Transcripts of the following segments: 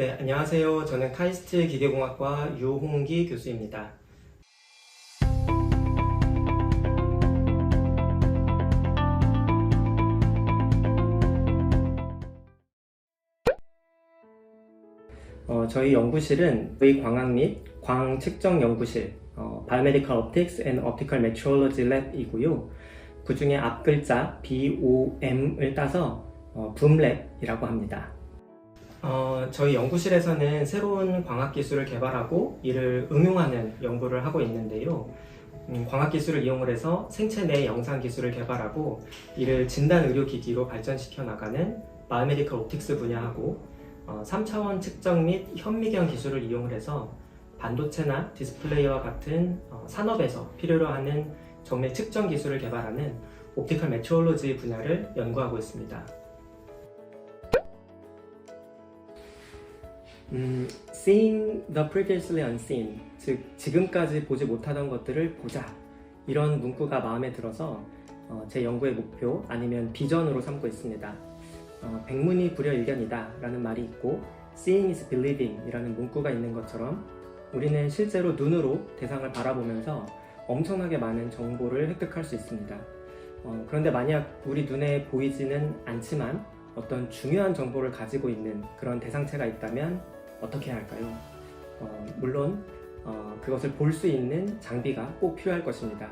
네, 안녕하세요. 저는 카이스트 기계공학과 유홍기 교수입니다. 어, 저희 연구실은 의 광학 및 광 측정 연구실, 어, Biomedical Optics and Optical Metrology Lab이고요. 그 중에 앞 글자 BOM을 따서 어, 붐랩이라고 합니다. 어, 저희 연구실에서는 새로운 광학 기술을 개발하고 이를 응용하는 연구를 하고 있는데요. 음, 광학 기술을 이용을 해서 생체 내 영상 기술을 개발하고 이를 진단 의료 기기로 발전시켜 나가는 바이오메디컬 옵틱스 분야하고 어, 3차원 측정 및 현미경 기술을 이용을 해서 반도체나 디스플레이와 같은 어, 산업에서 필요로 하는 정밀 측정 기술을 개발하는 옵티컬 메트롤로지 분야를 연구하고 있습니다. 음, seeing the previously unseen, 즉 지금까지 보지 못하던 것들을 보자 이런 문구가 마음에 들어서 어, 제 연구의 목표 아니면 비전으로 삼고 있습니다. 어, 백문이 불여일견이다 라는 말이 있고 seeing is believing 이라는 문구가 있는 것처럼 우리는 실제로 눈으로 대상을 바라보면서 엄청나게 많은 정보를 획득할 수 있습니다. 어, 그런데 만약 우리 눈에 보이지는 않지만 어떤 중요한 정보를 가지고 있는 그런 대상체가 있다면 어떻게 해야 할까요? 어, 물론 어, 그것을 볼 수 있는 장비가 꼭 필요할 것입니다.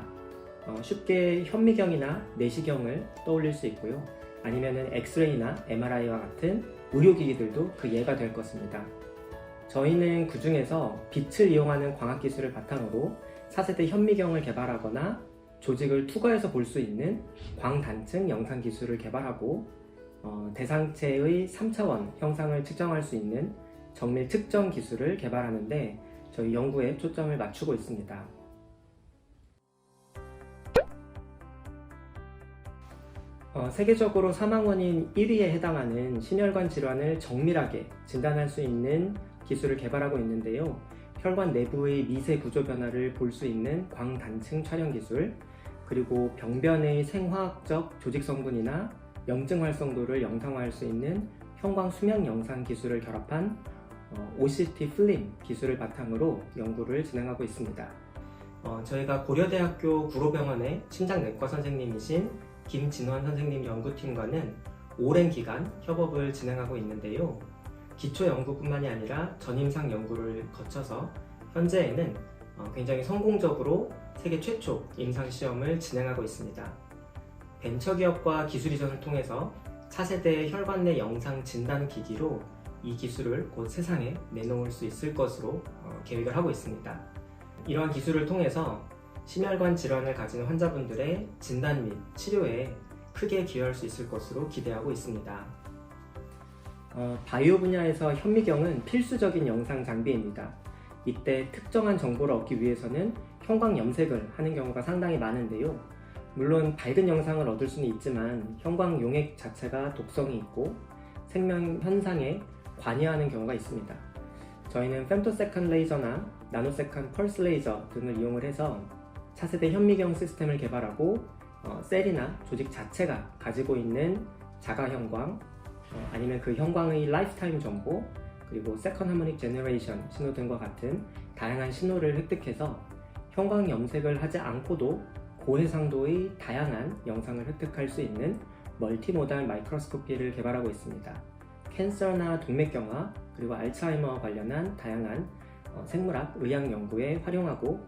어, 쉽게 현미경이나 내시경을 떠올릴 수 있고요. 아니면은 엑스레이나 MRI와 같은 의료기기들도 그 예가 될 것입니다. 저희는 그 중에서 빛을 이용하는 광학 기술을 바탕으로 4세대 현미경을 개발하거나 조직을 투과해서 볼 수 있는 광단층 영상 기술을 개발하고 어, 대상체의 3차원 형상을 측정할 수 있는 정밀 측정 기술을 개발하는데 저희 연구에 초점을 맞추고 있습니다. 어, 세계적으로 사망 원인 1위에 해당하는 심혈관 질환을 정밀하게 진단할 수 있는 기술을 개발하고 있는데요. 혈관 내부의 미세 구조 변화를 볼 수 있는 광단층 촬영 기술, 그리고 병변의 생화학적 조직 성분이나 염증 활성도를 영상화할 수 있는 형광 수면 영상 기술을 결합한 어, OCT 필름 기술을 바탕으로 연구를 진행하고 있습니다. 어, 저희가 고려대학교 구로병원의 심장내과 선생님이신 김진환 선생님 연구팀과는 오랜 기간 협업을 진행하고 있는데요. 기초 연구뿐만이 아니라 전임상 연구를 거쳐서 현재에는 어, 굉장히 성공적으로 세계 최초 임상 시험을 진행하고 있습니다. 벤처기업과 기술 이전을 통해서 차세대 혈관 내 영상 진단 기기로 이 기술을 곧 세상에 내놓을 수 있을 것으로 어, 계획을 하고 있습니다. 이러한 기술을 통해서 심혈관 질환을 가진 환자분들의 진단 및 치료에 크게 기여할 수 있을 것으로 기대하고 있습니다. 어, 바이오 분야에서 현미경은 필수적인 영상 장비입니다. 이때 특정한 정보를 얻기 위해서는 형광 염색을 하는 경우가 상당히 많은데요. 물론 밝은 영상을 얻을 수는 있지만 형광 용액 자체가 독성이 있고 생명 현상에 관여하는 경우가 있습니다. 저희는 femtosecond 레이저나 나노세컨 펄스 레이저 등을 이용을 해서 차세대 현미경 시스템을 개발하고 어, 셀이나 조직 자체가 가지고 있는 자가 형광 어, 아니면 그 형광의 라이프타임 정보 그리고 세컨 하모닉 제너레이션 신호 등과 같은 다양한 신호를 획득해서 형광 염색을 하지 않고도 고해상도의 다양한 영상을 획득할 수 있는 멀티모달 마이크로스코피를 개발하고 있습니다. 캔서나 동맥경화 그리고 알츠하이머와 관련한 다양한 어, 생물학 의학 연구에 활용하고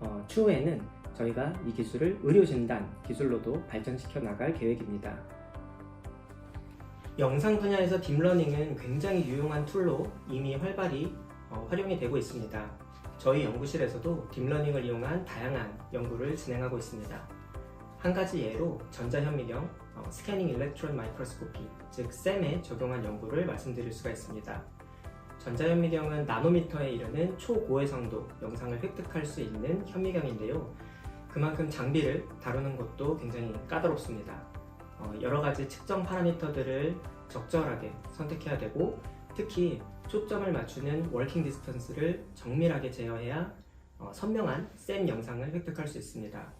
어, 추후에는 저희가 이 기술을 의료진단 기술로도 발전시켜 나갈 계획입니다. 영상 분야에서 딥러닝은 굉장히 유용한 툴로 이미 활발히 어, 활용이 되고 있습니다. 저희 연구실에서도 딥러닝을 이용한 다양한 연구를 진행하고 있습니다. 한 가지 예로 전자현미경 어, 스캐닝 일렉트론 마이크로스코피 즉 SEM에 적용한 연구를 말씀드릴 수가 있습니다. 전자현미경은 나노미터에 이르는 초고해상도 영상을 획득할 수 있는 현미경인데요. 그만큼 장비를 다루는 것도 굉장히 까다롭습니다. 어, 여러 가지 측정 파라미터들을 적절하게 선택해야 되고 특히 초점을 맞추는 워킹 디스턴스를 정밀하게 제어해야 어, 선명한 샘 영상을 획득할 수 있습니다.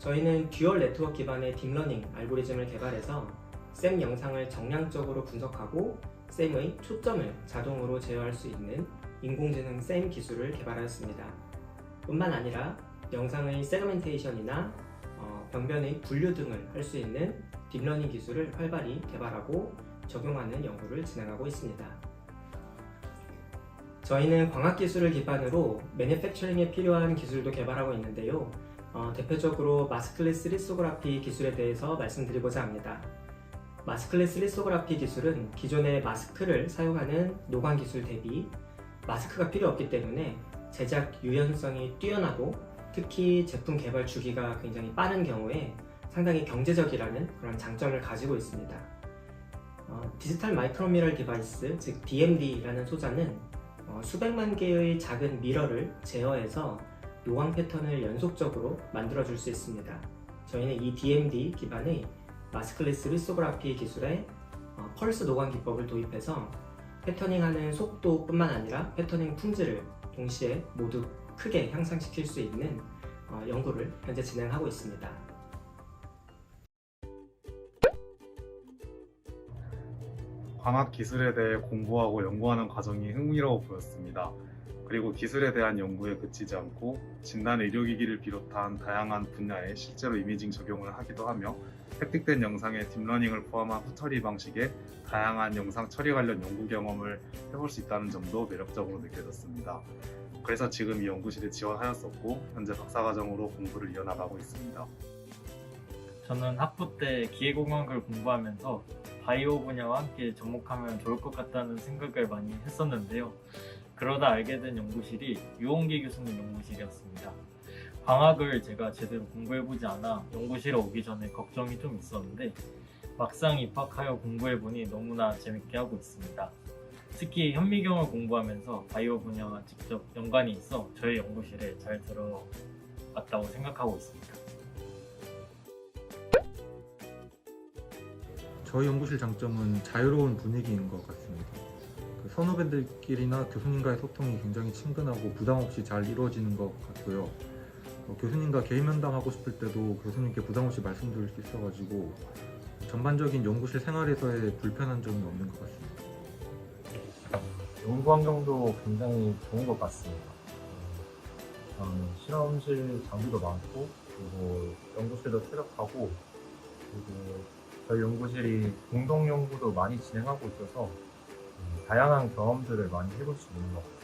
저희는 듀얼 네트워크 기반의 딥러닝 알고리즘을 개발해서 샘 영상을 정량적으로 분석하고 쌤의 초점을 자동으로 제어할 수 있는 인공지능 쌤 기술을 개발하였습니다. 뿐만 아니라 영상의 세그멘테이션이나 어, 병변의 분류 등을 할 수 있는 딥러닝 기술을 활발히 개발하고 적용하는 연구를 진행하고 있습니다. 저희는 광학 기술을 기반으로 매니팩처링에 필요한 기술도 개발하고 있는데요. 어, 대표적으로 마스클리스 리소그라피 기술에 대해서 말씀드리고자 합니다. 마스클리스 리소그라피 기술은 기존의 마스크를 사용하는 노광 기술 대비 마스크가 필요 없기 때문에 제작 유연성이 뛰어나고 특히 제품 개발 주기가 굉장히 빠른 경우에 상당히 경제적이라는 그런 장점을 가지고 있습니다. 어, 디지털 마이크로미러 디바이스, 즉 DMD라는 소자는 어, 수백만 개의 작은 미러를 제어해서 노광 패턴을 연속적으로 만들어 줄 수 있습니다. 저희는 이 DMD 기반의 마스클리스 리소그라피 기술에 어, 펄스 노광 기법을 도입해서 패터닝하는 속도뿐만 아니라 패터닝 품질을 동시에 모두 크게 향상시킬 수 있는 어, 연구를 현재 진행하고 있습니다. 광학 기술에 대해 공부하고 연구하는 과정이 흥미로워 보였습니다. 그리고 기술에 대한 연구에 그치지 않고 진단 의료기기를 비롯한 다양한 분야에 실제로 이미징 적용을 하기도 하며 획득된 영상에 딥러닝을 포함한 후처리 방식의 다양한 영상 처리 관련 연구 경험을 해볼 수 있다는 점도 매력적으로 느껴졌습니다. 그래서 지금 이 연구실에 지원하였었고 현재 박사과정으로 공부를 이어나가고 있습니다. 저는 학부 때 기계공학을 공부하면서 바이오 분야와 함께 접목하면 좋을 것 같다는 생각을 많이 했었는데요. 그러다 알게 된 연구실이 유홍기 교수님 연구실이었습니다. 광학을 제가 제대로 공부해보지 않아 연구실에 오기 전에 걱정이 좀 있었는데 막상 입학하여 공부해보니 너무나 재밌게 하고 있습니다. 특히 현미경을 공부하면서 바이오 분야와 직접 연관이 있어 저희 연구실에 잘 들어왔다고 생각하고 있습니다. 저희 연구실 장점은 자유로운 분위기인 것 같습니다. 그 선후배들끼리나 교수님과의 소통이 굉장히 친근하고 부담 없이 잘 이루어지는 것 같고요. 어, 교수님과 개인 면담하고 싶을 때도 교수님께 부담 없이 말씀드릴 수 있어가지고 전반적인 연구실 생활에서의 불편한 점은 없는 것 같습니다. 연구 환경도 굉장히 좋은 것 같습니다. 음, 실험실 장비도 많고, 그리고 연구실도 쾌적하고, 그리고 저희 연구실이 공동 연구도 많이 진행하고 있어서 음, 다양한 경험들을 많이 해볼 수 있는 것 같아요.